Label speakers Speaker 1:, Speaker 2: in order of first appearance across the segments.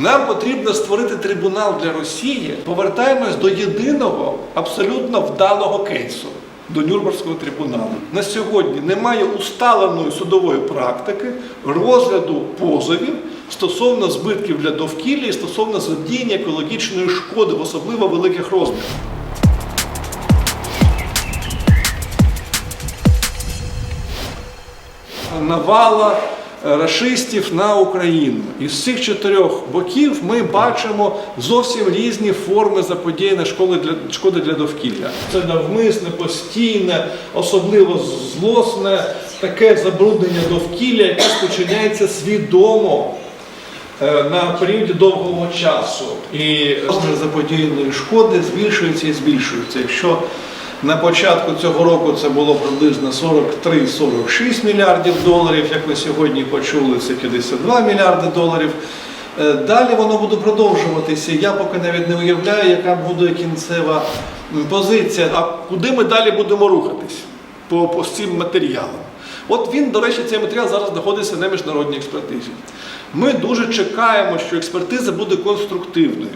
Speaker 1: Нам потрібно створити трибунал для Росії. Повертаємось до єдиного абсолютно вдалого кейсу. До Нюрнберзького трибуналу на сьогодні немає усталеної судової практики розгляду позовів стосовно збитків для довкілля і стосовно задіяння екологічної шкоди в особливо великих розмірах. навала рашистів на Україну. Із цих чотирьох боків ми бачимо зовсім різні форми заподіяння шкоди для, шкоди для довкілля. Це навмисне, постійне, особливо злосне, таке забруднення довкілля, яке спочиняється свідомо е, на періоді довгого часу. І розмір заподіяної шкоди збільшується і збільшується. Якщо на початку цього року це було приблизно 43-46 мільярдів доларів, як ми сьогодні почули, це 52 мільярди доларів. Е, Далі воно буде продовжуватися. Я поки навіть не уявляю, яка буде кінцева позиція, а куди ми далі будемо рухатись по, по цим матеріалам. От він, до речі, цей матеріал зараз знаходиться на міжнародній експертизі. Ми дуже чекаємо, що експертиза буде конструктивною.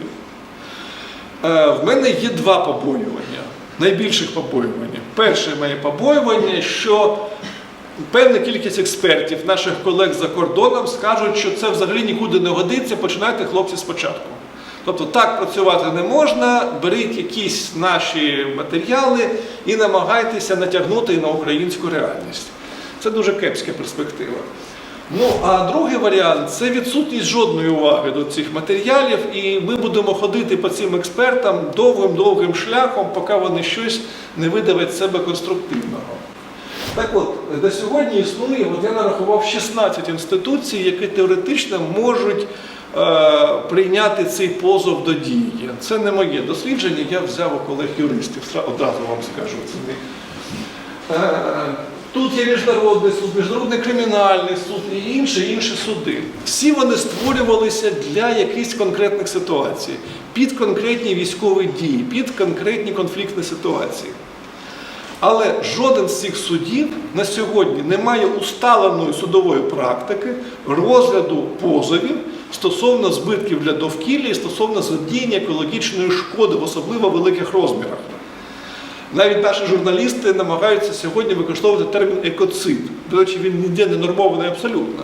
Speaker 1: Е, В мене є два побоювання, найбільших побоювання. Перше моє побоювання, що певна кількість експертів, наших колег за кордоном, скажуть, що це взагалі нікуди не годиться, починайте хлопці спочатку. Тобто так працювати не можна, беріть якісь наші матеріали і намагайтеся натягнути на українську реальність. Це дуже кепська перспектива. Ну, а другий варіант це відсутність жодної уваги до цих матеріалів, і ми будемо ходити по цим експертам довгим-довгим шляхом, поки вони щось не видавять з себе конструктивного. Так от, на сьогодні існує, от я нарахував 16 інституцій, які теоретично можуть е, прийняти цей позов до дії. Це не моє дослідження, я взяв у колег юристів, одразу вам скажу. Це не... Тут є міжнародний суд, міжнародний кримінальний суд і інші інші суди. Всі вони створювалися для якихось конкретних ситуацій, під конкретні військові дії, під конкретні конфліктні ситуації. Але жоден з цих судів на сьогодні не має усталеної судової практики розгляду позовів стосовно збитків для довкілля і стосовно задіяння екологічної шкоди в особливо великих розмірах. Навіть наші журналісти намагаються сьогодні використовувати термін екоцид. До речі, він ніде не нормований абсолютно,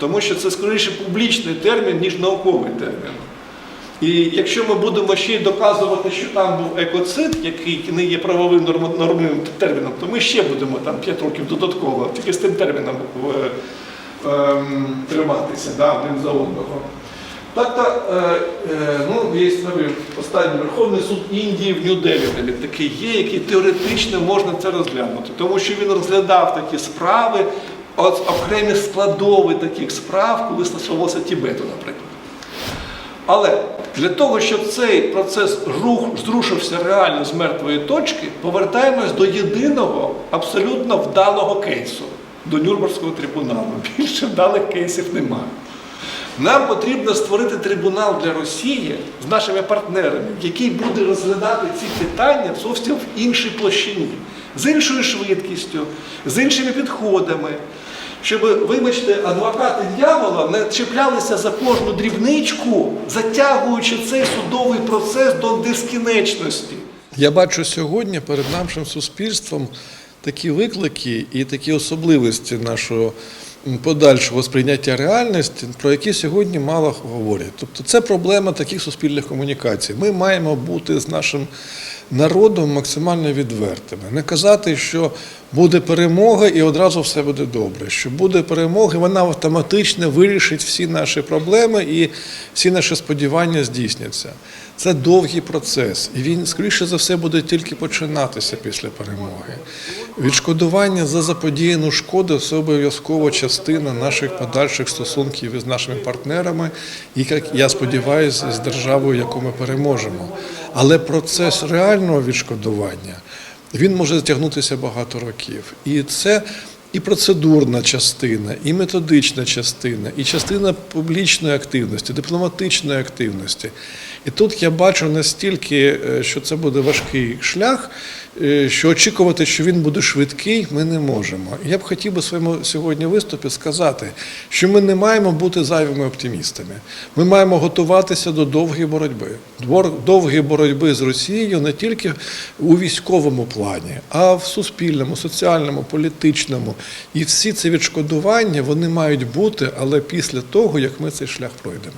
Speaker 1: тому що це скоріше публічний термін, ніж науковий термін. І якщо ми будемо ще й доказувати, що там був екоцид, який не є правовим норм- нормовим терміном, то ми ще будемо там 5 років додатково тільки з тим терміном е, ем, триматися да, один за одного. Так-то, е, е, ну, є останній Верховний суд Індії в Нью-Делі такий є, який теоретично можна це розглянути, тому що він розглядав такі справи, от, окремі складови таких справ, коли стосувалося Тібету, наприклад. Але для того, щоб цей процес рух зрушився реально з мертвої точки, повертаємось до єдиного абсолютно вдалого кейсу до Нюрнберзького трибуналу. Більше вдалих кейсів немає. Нам потрібно створити трибунал для Росії з нашими партнерами, який буде розглядати ці питання зовсім в іншій площині, з іншою швидкістю, з іншими підходами. Щоб, вибачте, адвокати дьявола не чіплялися за кожну дрібничку, затягуючи цей судовий процес до безкінечності.
Speaker 2: Я бачу сьогодні перед нашим суспільством такі виклики і такі особливості нашого подальшого сприйняття реальності, про які сьогодні мало говорять. Тобто це проблема таких суспільних комунікацій. Ми маємо бути з нашим народом максимально відвертими. Не казати, що буде перемога і одразу все буде добре. Що буде перемога, і вона автоматично вирішить всі наші проблеми і всі наші сподівання здійсняться. Це довгий процес, і він, скоріше за все, буде тільки починатися після перемоги. Відшкодування за заподіяну шкоду це обов'язкова частина наших подальших стосунків із нашими партнерами, і як я сподіваюся, з державою, яку ми переможемо. Але процес реального відшкодування він може затягнутися багато років. І це і процедурна частина, і методична частина, і частина публічної активності, дипломатичної активності. І тут я бачу настільки, е, що це буде важкий шлях, е, що очікувати, що він буде швидкий, ми не можемо. Я б хотів би своєму сьогодні виступі сказати, що ми не маємо бути зайвими оптимістами. Ми маємо готуватися до довгої боротьби. Довгої боротьби з Росією не тільки у військовому плані, а в суспільному, соціальному, політичному. І всі ці відшкодування вони мають бути, але після того, як ми цей шлях пройдемо.